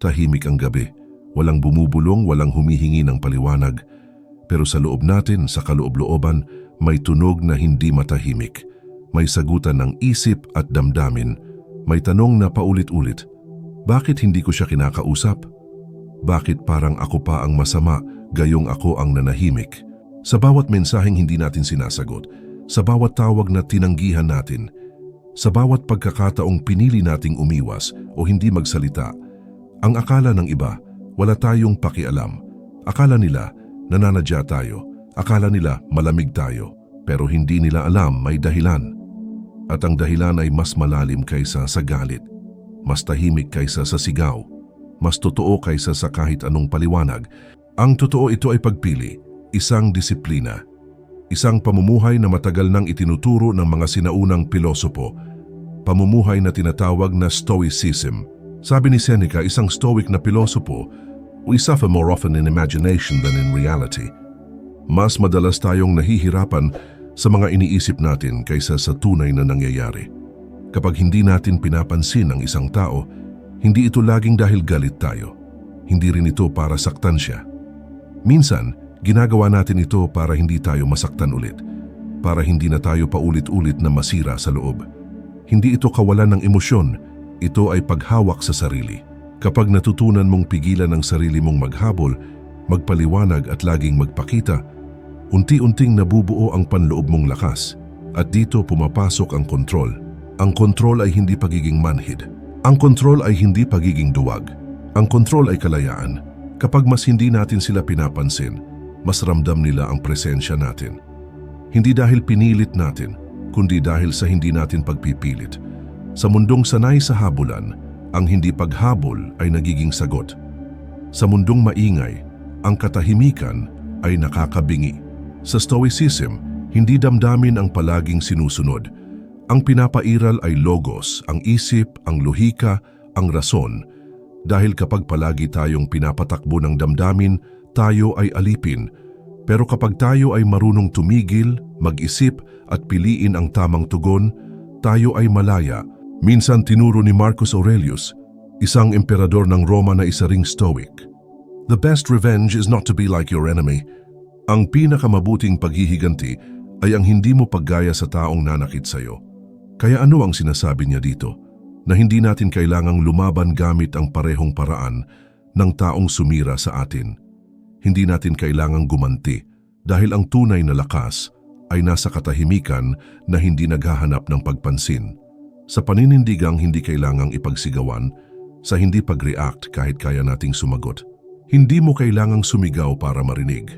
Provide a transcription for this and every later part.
Tahimik ang gabi. Walang bumubulong, walang humihingi ng paliwanag. Pero sa loob natin, sa kaloob-looban, may tunog na hindi matahimik. May sagutan ng isip at damdamin. May tanong na paulit-ulit. Bakit hindi ko siya kinakausap? Bakit parang ako pa ang masama, gayong ako ang nanahimik? Sa bawat mensaheng hindi natin sinasagot, sa bawat tawag na tinanggihan natin, sa bawat pagkakataong pinili nating umiwas o hindi magsalita, ang akala ng iba, wala tayong pakialam. Akala nila, nananadya tayo. Akala nila, malamig tayo. Pero hindi nila alam may dahilan. At ang dahilan ay mas malalim kaysa sa galit. Mas tahimik kaysa sa sigaw. Mas totoo kaysa sa kahit anong paliwanag. Ang totoo ito ay pagpili, isang disiplina. Isang pamumuhay na matagal nang itinuturo ng mga sinaunang pilosopo. Pamumuhay na tinatawag na Stoicism. Sabi ni Seneca, isang stoic na pilosopo, we suffer more often in imagination than in reality. Mas madalas tayong nahihirapan sa mga iniisip natin kaysa sa tunay na nangyayari. Kapag hindi natin pinapansin ang isang tao, hindi ito laging dahil galit tayo. Hindi rin ito para saktan siya. Minsan, ginagawa natin ito para hindi tayo masaktan ulit. Para hindi na tayo paulit-ulit na masira sa loob. Hindi ito kawalan ng emosyon, ito ay paghawak sa sarili. Kapag natutunan mong pigilan ang sarili mong maghabol, magpaliwanag at laging magpakita, unti-unting nabubuo ang panloob mong lakas. At dito pumapasok ang kontrol. Ang kontrol ay hindi pagiging manhid. Ang kontrol ay hindi pagiging duwag. Ang kontrol ay kalayaan. Kapag mas hindi natin sila pinapansin, mas ramdam nila ang presensya natin. Hindi dahil pinilit natin, kundi dahil sa hindi natin pagpipilit. Sa mundong sanay sa habulan, ang hindi paghabol ay nagiging sagot. Sa mundong maingay, ang katahimikan ay nakakabingi. Sa Stoicism, hindi damdamin ang palaging sinusunod. Ang pinapairal ay logos, ang isip, ang lohika, ang rason. Dahil kapag palagi tayong pinapatakbo ng damdamin, tayo ay alipin. Pero kapag tayo ay marunong tumigil, mag-isip at piliin ang tamang tugon, tayo ay malaya. Minsan tinuro ni Marcus Aurelius, isang emperador ng Roma na isa ring stoic. The best revenge is not to be like your enemy. Ang pinakamabuting paghihiganti ay ang hindi mo paggaya sa taong nanakit sa iyo. Kaya ano ang sinasabi niya dito? Na hindi natin kailangang lumaban gamit ang parehong paraan ng taong sumira sa atin. Hindi natin kailangang gumanti dahil ang tunay na lakas ay nasa katahimikan na hindi naghahanap ng pagpansin. Sa paninindigang hindi kailangang ipagsigawan, sa hindi pag-react kahit kaya nating sumagot. Hindi mo kailangang sumigaw para marinig.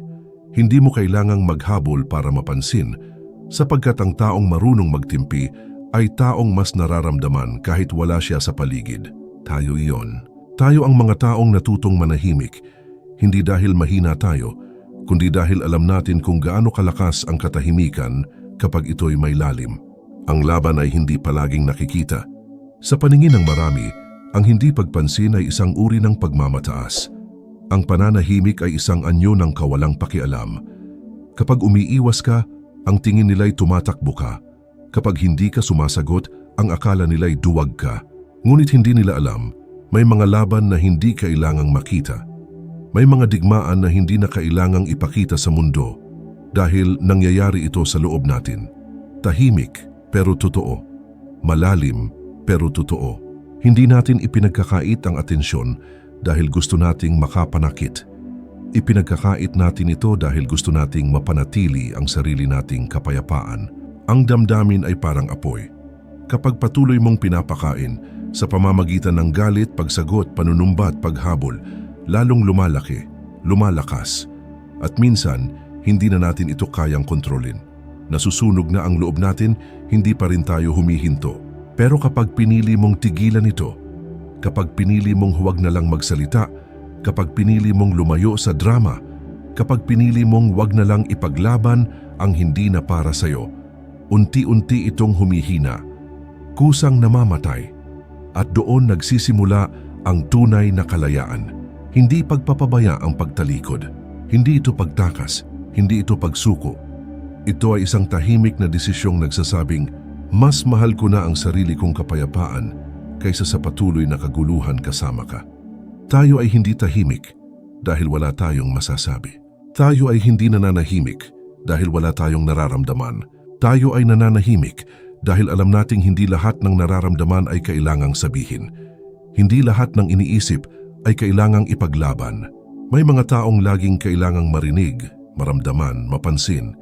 Hindi mo kailangang maghabol para mapansin, sapagkat ang taong marunong magtimpi ay taong mas nararamdaman kahit wala siya sa paligid. Tayo iyon. Tayo ang mga taong natutong manahimik, hindi dahil mahina tayo, kundi dahil alam natin kung gaano kalakas ang katahimikan kapag ito'y may lalim. Ang laban ay hindi palaging nakikita. Sa paningin ng marami, ang hindi pagpansin ay isang uri ng pagmamataas. Ang pananahimik ay isang anyo ng kawalang pakialam. Kapag umiiwas ka, ang tingin nila'y tumatakbo ka. Kapag hindi ka sumasagot, ang akala nila'y duwag ka. Ngunit hindi nila alam, may mga laban na hindi kailangang makita. May mga digmaan na hindi na kailangang ipakita sa mundo dahil nangyayari ito sa loob natin. Tahimik pero totoo. Malalim pero totoo. Hindi natin ipinagkakait ang atensyon dahil gusto nating makapanakit. Ipinagkakait natin ito dahil gusto nating mapanatili ang sarili nating kapayapaan. Ang damdamin ay parang apoy. Kapag patuloy mong pinapakain sa pamamagitan ng galit, pagsagot, panunumbat, paghabol, lalong lumalaki, lumalakas. At minsan, hindi na natin ito kayang kontrolin. Nasusunog na ang loob natin, hindi pa rin tayo humihinto. Pero kapag pinili mong tigilan ito, kapag pinili mong huwag na lang magsalita, kapag pinili mong lumayo sa drama, kapag pinili mong huwag na lang ipaglaban ang hindi na para sa'yo, unti-unti itong humihina, kusang namamatay, at doon nagsisimula ang tunay na kalayaan. Hindi pagpapabaya ang pagtalikod, hindi ito pagtakas, hindi ito pagsuko. Ito ay isang tahimik na desisyong nagsasabing, mas mahal ko na ang sarili kong kapayapaan kaysa sa patuloy na kaguluhan kasama ka. Tayo ay hindi tahimik dahil wala tayong masasabi. Tayo ay hindi nananahimik dahil wala tayong nararamdaman. Tayo ay nananahimik dahil alam nating hindi lahat ng nararamdaman ay kailangang sabihin. Hindi lahat ng iniisip ay kailangang ipaglaban. May mga taong laging kailangang marinig, maramdaman, mapansin.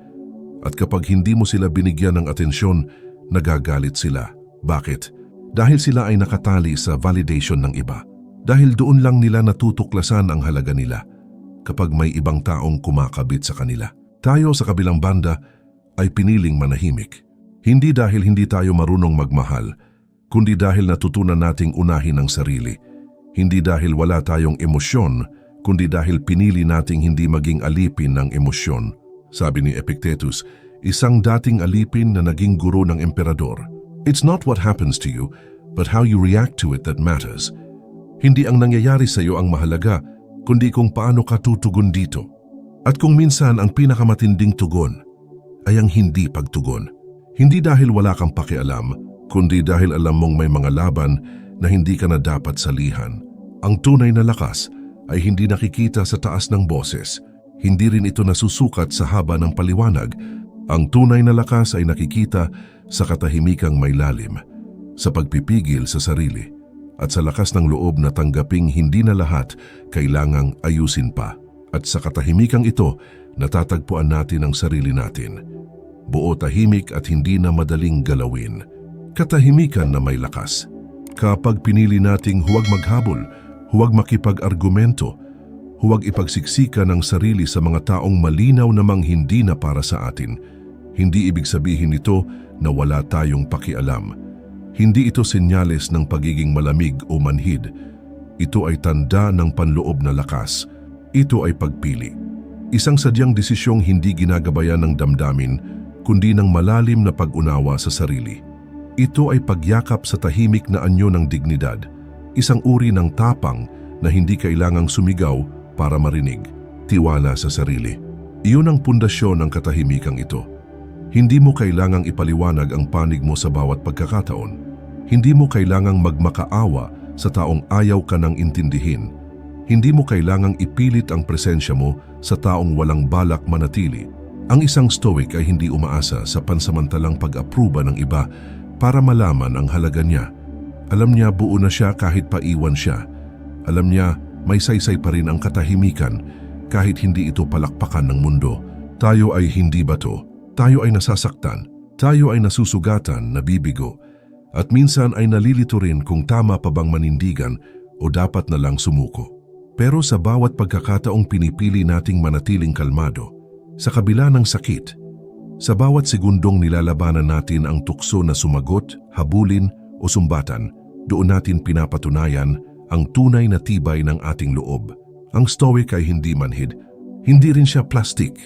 At kapag hindi mo sila binigyan ng atensyon, nagagalit sila. Bakit? Dahil sila ay nakatali sa validation ng iba. Dahil doon lang nila natutuklasan ang halaga nila kapag may ibang taong kumakabit sa kanila. Tayo sa kabilang banda ay piniling manahimik. Hindi dahil hindi tayo marunong magmahal, kundi dahil natutunan nating unahin ang sarili. Hindi dahil wala tayong emosyon, kundi dahil pinili nating hindi maging alipin ng emosyon. Sabi ni Epictetus, isang dating alipin na naging guro ng emperador. It's not what happens to you, but how you react to it that matters. Hindi ang nangyayari sa iyo ang mahalaga, kundi kung paano ka tutugon dito. At kung minsan ang pinakamatinding tugon ay ang hindi pagtugon. Hindi dahil wala kang pakialam, kundi dahil alam mong may mga laban na hindi ka na dapat salihan. Ang tunay na lakas ay hindi nakikita sa taas ng boses. Hindi rin ito nasusukat sa haba ng paliwanag. Ang tunay na lakas ay nakikita sa katahimikang may lalim, sa pagpipigil sa sarili, at sa lakas ng loob na tanggaping hindi na lahat kailangang ayusin pa. At sa katahimikang ito, natatagpuan natin ang sarili natin. Buo tahimik at hindi na madaling galawin. Katahimikan na may lakas. Kapag pinili nating huwag maghabol, huwag makipag-argumento, huwag ipagsiksika ng sarili sa mga taong malinaw namang hindi na para sa atin, hindi ibig sabihin nito na wala tayong pakialam. Hindi ito senyales ng pagiging malamig o manhid. Ito ay tanda ng panloob na lakas. Ito ay pagpili. Isang sadyang desisyong hindi ginagabayan ng damdamin, kundi ng malalim na pag-unawa sa sarili. Ito ay pagyakap sa tahimik na anyo ng dignidad, isang uri ng tapang na hindi kailangang sumigaw para marinig, tiwala sa sarili. Iyon ang pundasyon ng katahimikang ito. Hindi mo kailangang ipaliwanag ang panig mo sa bawat pagkakataon. Hindi mo kailangang magmakaawa sa taong ayaw ka nang intindihin. Hindi mo kailangang ipilit ang presensya mo sa taong walang balak manatili. Ang isang stoic ay hindi umaasa sa pansamantalang pag-aproba ng iba para malaman ang halaga niya. Alam niya buo na siya kahit paiwan siya. Alam niya may saysay pa rin ang katahimikan kahit hindi ito palakpakan ng mundo. Tayo ay hindi bato. Tayo ay nasasaktan. Tayo ay nasusugatan, nabibigo. At minsan ay nalilito rin kung tama pa bang manindigan o dapat na lang sumuko. Pero sa bawat pagkakataong pinipili nating manatiling kalmado, sa kabila ng sakit, sa bawat segundong nilalabanan natin ang tukso na sumagot, habulin o sumbatan, doon natin pinapatunayan ang tunay na tibay ng ating loob. Ang stoic ay hindi manhid, hindi rin siya plastic.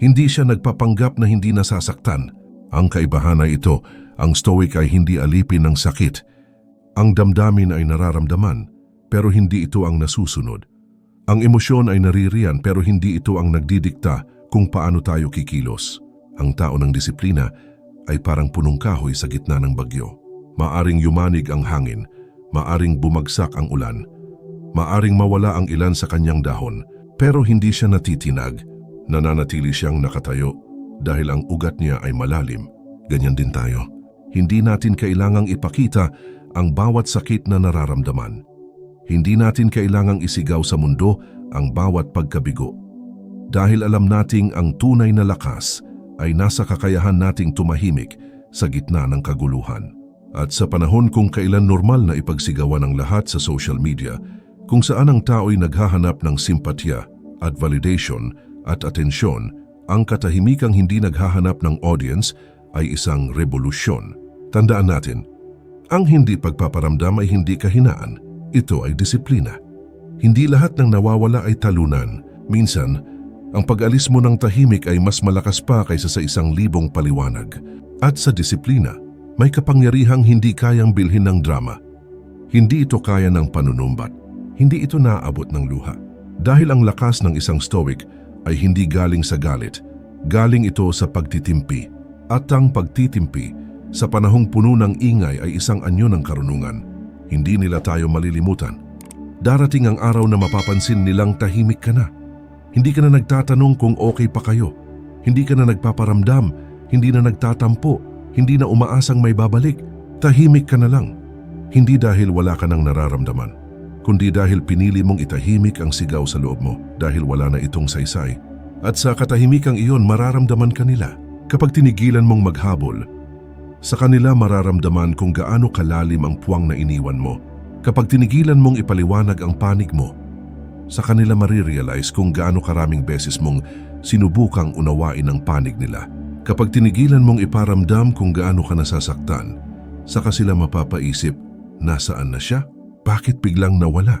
Hindi siya nagpapanggap na hindi nasasaktan. Ang kaibahan ay ito, ang stoic ay hindi alipin ng sakit. Ang damdamin ay nararamdaman, pero hindi ito ang nasusunod. Ang emosyon ay naririyan pero hindi ito ang nagdidikta kung paano tayo kikilos. Ang tao ng disiplina ay parang punong kahoy sa gitna ng bagyo. Maaring yumanig ang hangin, maaring bumagsak ang ulan, maaring mawala ang ilan sa kanyang dahon, pero hindi siya natitinag. Nananatili siyang nakatayo dahil ang ugat niya ay malalim. Ganyan din tayo. Hindi natin kailangang ipakita ang bawat sakit na nararamdaman. Hindi natin kailangang isigaw sa mundo ang bawat pagkabigo. Dahil alam nating ang tunay na lakas ay nasa kakayahan nating tumahimik sa gitna ng kaguluhan. At sa panahon kung kailan normal na ipagsigawan ng lahat sa social media, kung saan ang tao'y naghahanap ng simpatya at validation at atensyon, ang katahimikang hindi naghahanap ng audience ay isang revolusyon. Tandaan natin, ang hindi pagpaparamdam ay hindi kahinaan, ito ay disiplina. Hindi lahat ng nawawala ay talunan. Minsan, ang pag-alis mo ng tahimik ay mas malakas pa kaysa sa isang libong paliwanag. At sa disiplina, may kapangyarihang hindi kayang bilhin ng drama. Hindi ito kaya ng panunumbat. Hindi ito naaabot ng luha. Dahil ang lakas ng isang stoic ay hindi galing sa galit. Galing ito sa pagtitimpi. At ang pagtitimpi sa panahong puno ng ingay ay isang anyo ng karunungan. Hindi nila tayo malilimutan. Darating ang araw na mapapansin nilang tahimik ka na. Hindi ka na nagtatanong kung okay pa kayo. Hindi ka na nagpaparamdam, hindi na nagtatampo, hindi na umaasang may babalik. Tahimik ka na lang. Hindi dahil wala ka nang nararamdaman, kundi dahil pinili mong itahimik ang sigaw sa loob mo dahil wala na itong saysay. At sa katahimikang iyon mararamdaman ka nila. Kapag tinigilan mong maghabol, sa kanila mararamdaman kung gaano kalalim ang puwang na iniwan mo. Kapag tinigilan mong ipaliwanag ang panig mo, sa kanila marirealize kung gaano karaming beses mong sinubukang unawain ang panig nila. Kapag tinigilan mong iparamdam kung gaano ka nasasaktan, saka sila mapapaisip, nasaan na siya? Bakit biglang nawala?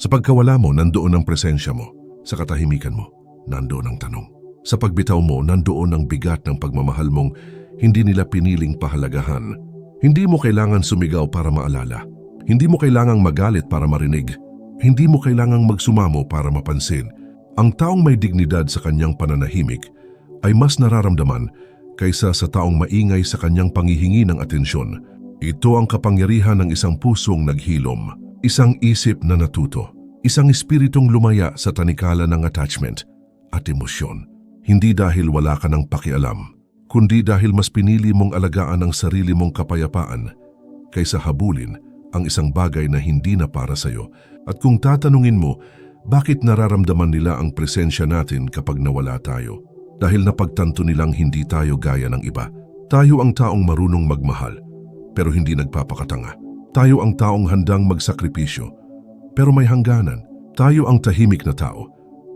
Sa pagkawala mo, nandoon ang presensya mo. Sa katahimikan mo, nandoon ang tanong. Sa pagbitaw mo, nandoon ang bigat ng pagmamahal mong hindi nila piniling pahalagahan. Hindi mo kailangan sumigaw para maalala. Hindi mo kailangang magalit para marinig. Hindi mo kailangang magsumamo para mapansin. Ang taong may dignidad sa kanyang pananahimik ay mas nararamdaman kaysa sa taong maingay sa kanyang panghihingi ng atensyon. Ito ang kapangyarihan ng isang pusong naghilom, isang isip na natuto, isang espiritong lumaya sa tanikala ng attachment at emosyon. Hindi dahil wala ka ng pakialam, kundi dahil mas pinili mong alagaan ang sarili mong kapayapaan kaysa habulin ang isang bagay na hindi na para sa'yo. At kung tatanungin mo, bakit nararamdaman nila ang presensya natin kapag nawala tayo? Dahil napagtanto nilang hindi tayo gaya ng iba. Tayo ang taong marunong magmahal, pero hindi nagpapakatanga. Tayo ang taong handang magsakripisyo, pero may hangganan. Tayo ang tahimik na tao,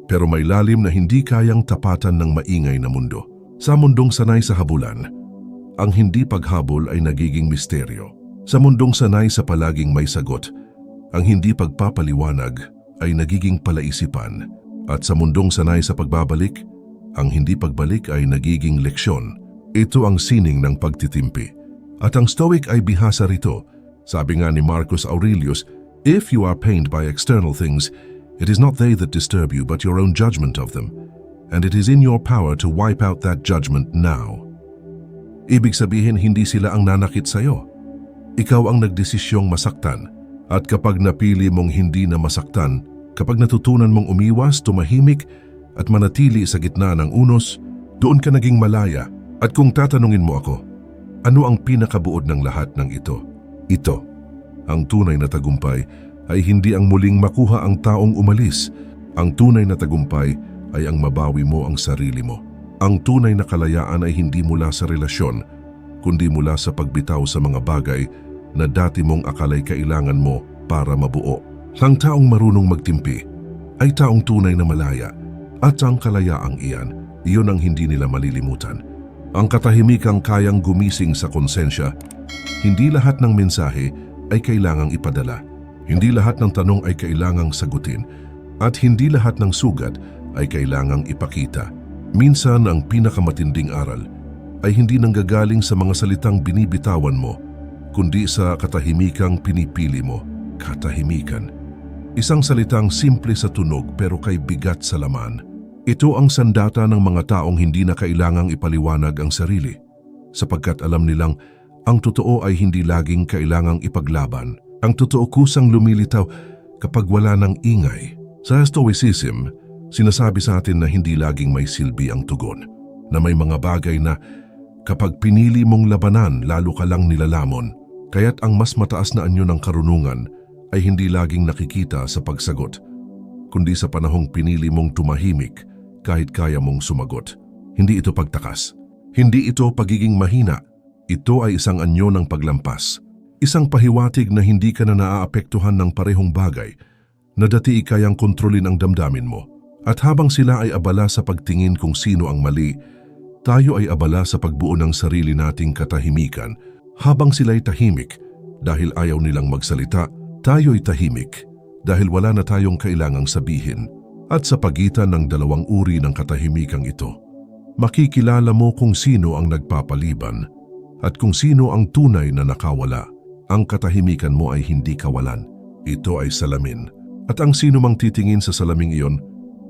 pero may lalim na hindi kayang tapatan ng maingay na mundo. Sa mundong sanay sa habulan, ang hindi paghabol ay nagiging misteryo. Sa mundong sanay sa palaging may sagot, ang hindi pagpapaliwanag ay nagiging palaisipan. At sa mundong sanay sa pagbabalik, ang hindi pagbalik ay nagiging leksyon. Ito ang sining ng pagtitimpi. At ang Stoic ay bihasa rito. Sabi nga ni Marcus Aurelius, If you are pained by external things, it is not they that disturb you but your own judgment of them. And it is in your power to wipe out that judgment now. Ibig sabihin hindi sila ang nanakit sa'yo. Ikaw ang nagdesisyong masaktan. At kapag napili mong hindi na masaktan, kapag natutunan mong umiwas, tumahimik at manatili sa gitna ng unos, doon ka naging malaya. At kung tatanungin mo ako, ano ang pinakabuod ng lahat ng ito? Ito. Ang tunay na tagumpay ay hindi ang muling makuha ang taong umalis. Ang tunay na tagumpay ay ang mabawi mo ang sarili mo. Ang tunay na kalayaan ay hindi mula sa relasyon, kundi mula sa pagbitaw sa mga bagay na dati mong akalay kailangan mo para mabuo. Ang taong marunong magtimpi ay taong tunay na malaya at ang kalayaang iyan, iyon ang hindi nila malilimutan. Ang katahimikang kayang gumising sa konsensya, hindi lahat ng mensahe ay kailangang ipadala. Hindi lahat ng tanong ay kailangang sagutin at hindi lahat ng sugat ay kailangang ipakita. Minsan ang pinakamatinding aral ay hindi nanggagaling sa mga salitang binibitawan mo, kundi sa katahimikang pinipili mo, katahimikan. Isang salitang simple sa tunog pero kay bigat sa laman. Ito ang sandata ng mga taong hindi na kailangang ipaliwanag ang sarili, sapagkat alam nilang ang totoo ay hindi laging kailangang ipaglaban. Ang totoo kusang lumilitaw kapag wala ng ingay. Sa Stoicism, sinasabi sa atin na hindi laging may silbi ang tugon, na may mga bagay na kapag pinili mong labanan lalo ka lang nilalamon, kaya't ang mas mataas na anyo ng karunungan ay hindi laging nakikita sa pagsagot, kundi sa panahong pinili mong tumahimik kahit kaya mong sumagot. Hindi ito pagtakas. Hindi ito pagiging mahina. Ito ay isang anyo ng paglampas. Isang pahiwatig na hindi ka na naaapektuhan ng parehong bagay na dati kayang kontrolin ang damdamin mo. At habang sila ay abala sa pagtingin kung sino ang mali, tayo ay abala sa pagbuo ng sarili nating katahimikan. Habang sila'y tahimik dahil ayaw nilang magsalita, tayo'y tahimik dahil wala na tayong kailangang sabihin. At sa pagitan ng dalawang uri ng katahimikang ito, makikilala mo kung sino ang nagpapaliban at kung sino ang tunay na nakawala. Ang katahimikan mo ay hindi kawalan. Ito ay salamin. At ang sino mang titingin sa salaming iyon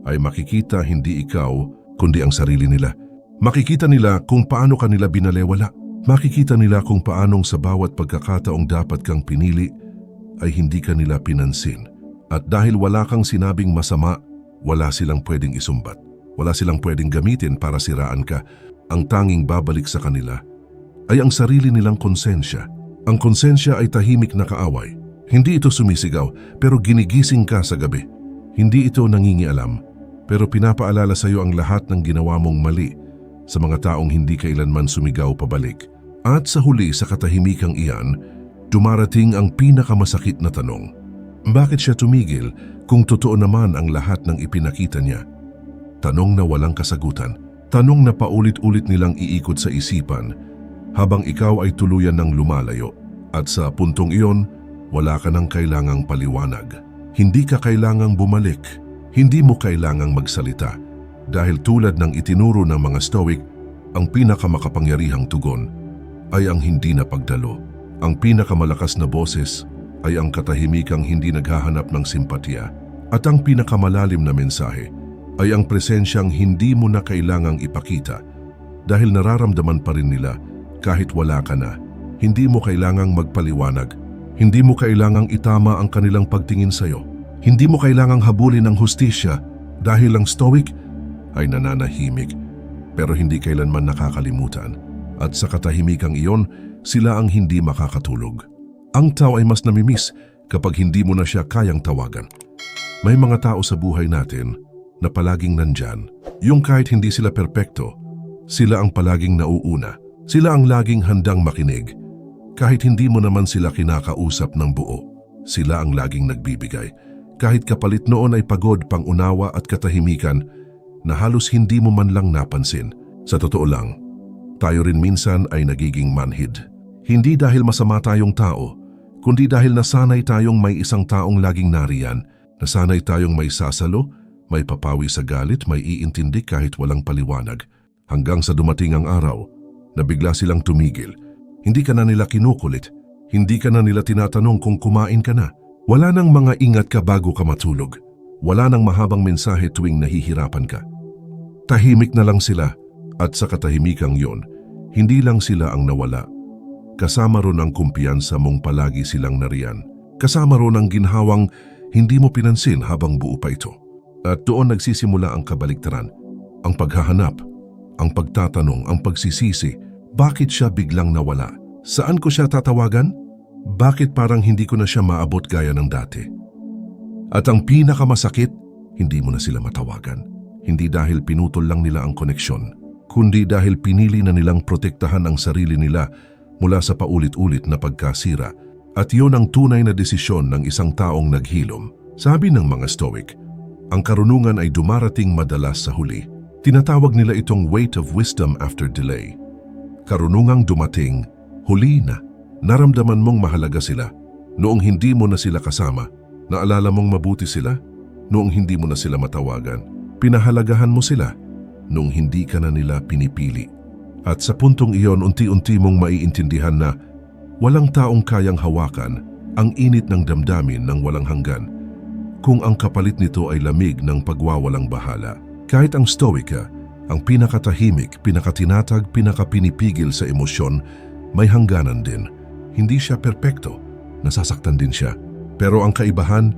ay makikita hindi ikaw kundi ang sarili nila. Makikita nila kung paano kanila binalewala. Makikita nila kung paanong sa bawat pagkakataong dapat kang pinili ay hindi ka nila pinansin. At dahil wala kang sinabing masama, wala silang pwedeng isumbat. Wala silang pwedeng gamitin para siraan ka. Ang tanging babalik sa kanila ay ang sarili nilang konsensya. Ang konsensya ay tahimik na kaaway. Hindi ito sumisigaw pero ginigising ka sa gabi. Hindi ito nangingialam pero pinapaalala sa iyo ang lahat ng ginawa mong mali sa mga taong hindi kailanman sumigaw pabalik. At sa huli sa katahimikang iyan, dumarating ang pinakamasakit na tanong. Bakit siya tumigil kung totoo naman ang lahat ng ipinakita niya? Tanong na walang kasagutan. Tanong na paulit-ulit nilang iikot sa isipan habang ikaw ay tuluyan ng lumalayo. At sa puntong iyon, wala ka nang kailangang paliwanag. Hindi ka kailangang bumalik. Hindi mo kailangang magsalita. Dahil tulad ng itinuro ng mga Stoic, ang pinakamakapangyarihang tugon ay ang hindi na pagdalo. Ang pinakamalakas na boses ay ang katahimikang hindi naghahanap ng simpatya. At ang pinakamalalim na mensahe ay ang presensyang hindi mo na kailangang ipakita dahil nararamdaman pa rin nila kahit wala ka na. Hindi mo kailangang magpaliwanag. Hindi mo kailangang itama ang kanilang pagtingin sa'yo. Hindi mo kailangang habulin ng hustisya dahil ang stoic ay nananahimik pero hindi kailanman nakakalimutan. At sa katahimikang iyon, sila ang hindi makakatulog. Ang tao ay mas namimiss kapag hindi mo na siya kayang tawagan. May mga tao sa buhay natin na palaging nandyan. Yung kahit hindi sila perpekto, sila ang palaging nauuna. Sila ang laging handang makinig. Kahit hindi mo naman sila kinakausap ng buo, sila ang laging nagbibigay. Kahit kapalit noon ay pagod, pangunawa at katahimikan na halos hindi mo man lang napansin. Sa totoo lang, tayo rin minsan ay nagiging manhid. Hindi dahil masama tayong tao, kundi dahil nasanay tayong may isang taong laging nariyan, nasanay tayong may sasalo, may papawi sa galit, may iintindi kahit walang paliwanag. Hanggang sa dumating ang araw na bigla silang tumigil. Hindi ka na nila kinukulit, hindi ka na nila tinatanong kung kumain ka na. Wala nang mga ingat ka bago ka matulog. Wala nang mahabang mensahe tuwing nahihirapan ka. Tahimik na lang sila at sa katahimikang yon, hindi lang sila ang nawala. Kasama ron ang kumpiyansa mong palagi silang nariyan. Kasama ron ang ginhawang hindi mo pinansin habang buo pa ito. At doon nagsisimula ang kabaliktaran, ang paghahanap, ang pagtatanong, ang pagsisisi, bakit siya biglang nawala? Saan ko siya tatawagan? Bakit parang hindi ko na siya maabot gaya ng dati? At ang pinakamasakit, hindi mo na sila matawagan. Hindi dahil pinutol lang nila ang koneksyon, kundi dahil pinili na nilang protektahan ang sarili nila mula sa paulit-ulit na pagkasira. At yun ang tunay na desisyon ng isang taong naghilom. Sabi ng mga Stoic, ang karunungan ay dumarating madalas sa huli. Tinatawag nila itong weight of wisdom after delay. Karunungang dumating, huli na. Naramdaman mong mahalaga sila. Noong hindi mo na sila kasama, naalala mong mabuti sila. Noong hindi mo na sila matawagan, pinahalagahan mo sila. Noong hindi ka na nila pinipili. At sa puntong iyon, unti-unti mong maiintindihan na walang taong kayang hawakan ang init ng damdamin ng walang hanggan kung ang kapalit nito ay lamig ng pagwawalang bahala. Kahit ang stoika, ang pinakatahimik, pinakatinatag, pinakapinipigil sa emosyon, may hangganan din. Hindi siya perpekto, nasasaktan din siya. Pero ang kaibahan,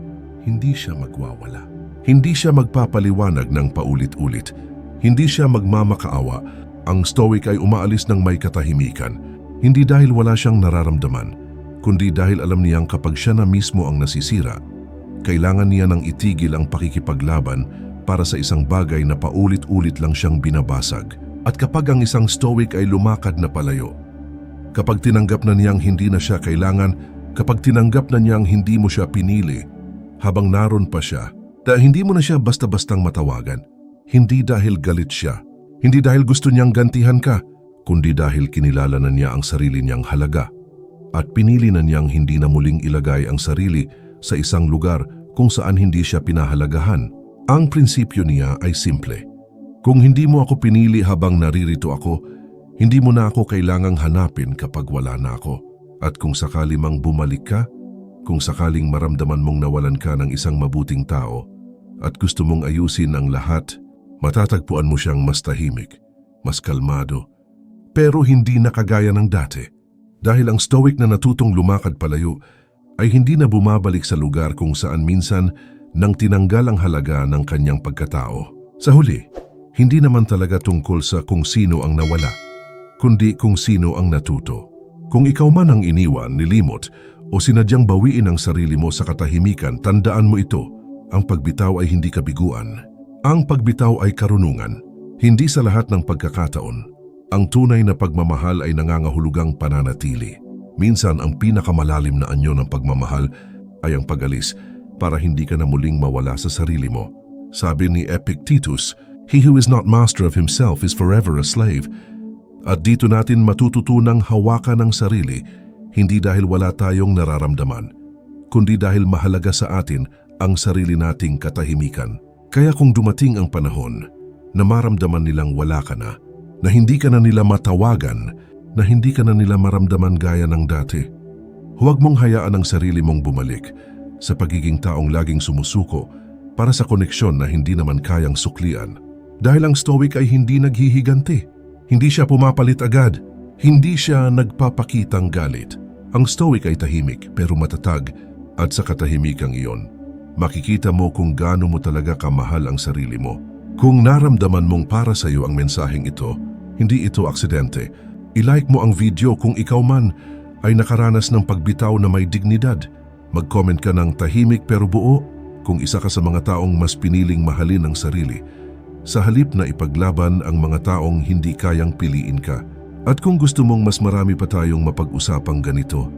hindi siya magwawala. Hindi siya magpapaliwanag ng paulit-ulit. Hindi siya magmamakaawa. Ang stoic ay umaalis ng may katahimikan. Hindi dahil wala siyang nararamdaman, kundi dahil alam niyang kapag siya na mismo ang nasisira, kailangan niya nang itigil ang pakikipaglaban para sa isang bagay na paulit-ulit lang siyang binabasag. At kapag ang isang stoic ay lumakad na palayo, kapag tinanggap na niyang hindi na siya kailangan, kapag tinanggap na niyang hindi mo siya pinili, habang naroon pa siya, dahil hindi mo na siya basta-bastang matawagan, hindi dahil galit siya, hindi dahil gusto niyang gantihan ka, kundi dahil kinilala na niya ang sarili niyang halaga at pinili na niyang hindi na muling ilagay ang sarili sa isang lugar kung saan hindi siya pinahalagahan. Ang prinsipyo niya ay simple. Kung hindi mo ako pinili habang naririto ako, hindi mo na ako kailangang hanapin kapag wala na ako. At kung sakali mang bumalik ka, kung sakaling maramdaman mong nawalan ka ng isang mabuting tao at gusto mong ayusin ang lahat, matatagpuan mo siyang mas tahimik, mas kalmado, pero hindi na kagaya ng dati. Dahil ang stoic na natutong lumakad palayo ay hindi na bumabalik sa lugar kung saan minsan nang tinanggal ang halaga ng kanyang pagkatao. Sa huli, hindi naman talaga tungkol sa kung sino ang nawala, kundi kung sino ang natuto. Kung ikaw man ang iniwan, nilimot, o sinadyang bawiin ang sarili mo sa katahimikan, tandaan mo ito, ang pagbitaw ay hindi kabiguan. Ang pagbitaw ay karunungan, hindi sa lahat ng pagkakataon. Ang tunay na pagmamahal ay nangangahulugang pananatili. Minsan ang pinakamalalim na anyo ng pagmamahal ay ang pag-alis para hindi ka na muling mawala sa sarili mo. Sabi ni Epictetus, He who is not master of himself is forever a slave. At dito natin matututunang hawakan ang sarili, hindi dahil wala tayong nararamdaman, kundi dahil mahalaga sa atin ang sarili nating katahimikan. Kaya kung dumating ang panahon na maramdaman nilang wala ka na, na hindi ka na nila matawagan, na hindi ka na nila maramdaman gaya ng dati, huwag mong hayaan ang sarili mong bumalik sa pagiging taong laging sumusuko para sa koneksyon na hindi naman kayang suklian. Dahil ang stoic ay hindi naghihiganti. Hindi siya pumapalit agad. Hindi siya nagpapakitang galit. Ang stoic ay tahimik pero matatag at sa katahimikang iyon, makikita mo kung gaano mo talaga kamahal ang sarili mo. Kung naramdaman mong para sa iyo ang mensaheng ito, hindi ito aksidente. I-like mo ang video kung ikaw man ay nakaranas ng pagbitaw na may dignidad. Mag-comment ka ng tahimik pero buo kung isa ka sa mga taong mas piniling mahalin ang sarili sa halip na ipaglaban ang mga taong hindi kayang piliin ka. At kung gusto mong mas marami pa tayong mapag-usapang ganito,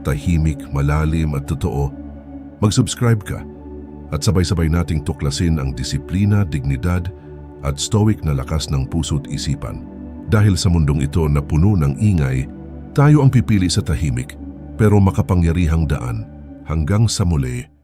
tahimik, malalim at totoo, mag-subscribe ka at sabay-sabay nating tuklasin ang disiplina, dignidad at stoic na lakas ng puso't isipan. Dahil sa mundong ito na puno ng ingay, tayo ang pipili sa tahimik pero makapangyarihang daan hanggang sa muli